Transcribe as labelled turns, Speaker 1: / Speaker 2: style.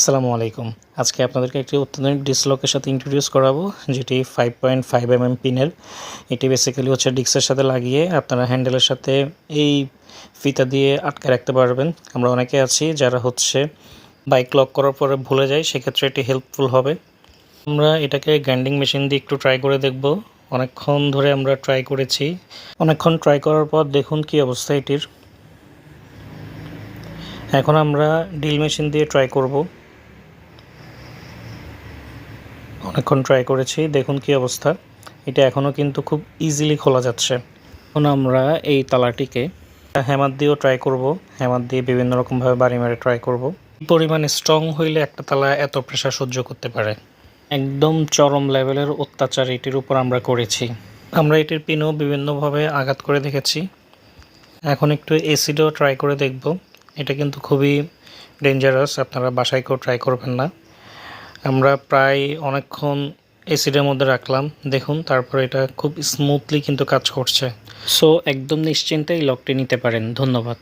Speaker 1: আসসালামু আলাইকুম। আজকে আপনাদেরকে একটি অত্যাধুনিক ডিসলকের সাথে ইন্ট্রোডিউস করাবো, যেটি five point five M M পিনের এটি বেসিক্যালি হচ্ছে ডিক্সের সাথে লাগিয়ে আপনারা হ্যান্ডেলের সাথে এই ফিতা দিয়ে আটকে রাখতে পারবেন। আমরা অনেকে আছি যারা হচ্ছে বাইক লক করার পরে ভুলে যায় সেক্ষেত্রে এটি হেল্পফুল হবে। আমরা এটাকে গ্রাইন্ডিং মেশিন দিয়ে একটু ট্রাই করে দেখব। অনেকক্ষণ ধরে আমরা ট্রাই করেছি। অনেকক্ষণ ট্রাই করার পর দেখুন কি অবস্থা এটির। এখন আমরা ডিল মেশিন দিয়ে ট্রাই করব। অনেকক্ষণ ট্রাই করেছি, দেখুন কি অবস্থা। এটা এখনও কিন্তু খুব ইজিলি খোলা যাচ্ছে। এখন আমরা এই তালাটিকে হ্যামার দিয়েও ট্রাই করব। হ্যামার দিয়ে বিভিন্ন রকমভাবে বাড়ি মেরে ট্রাই করব। পরিমাণে স্ট্রং হইলে একটা তালা এত প্রেশার সহ্য করতে পারে? একদম চরম লেভেলের অত্যাচার এটির উপর আমরা করেছি। আমরা এটির পিনও বিভিন্নভাবে আঘাত করে দেখেছি। এখন একটু এসিডও ট্রাই করে দেখব। এটা কিন্তু খুবই ডেঞ্জারাস আপনারা বাসায় কেউ ট্রাই করবেন না। আমরা প্রায় অনেকক্ষণ এসিডের মধ্যে রাখলাম। দেখুন, তারপরে এটা খুব স্মুথলি কিন্তু কাজ করছে। সো একদম নিশ্চিন্তেই লকটি নিতে পারেন। ধন্যবাদ।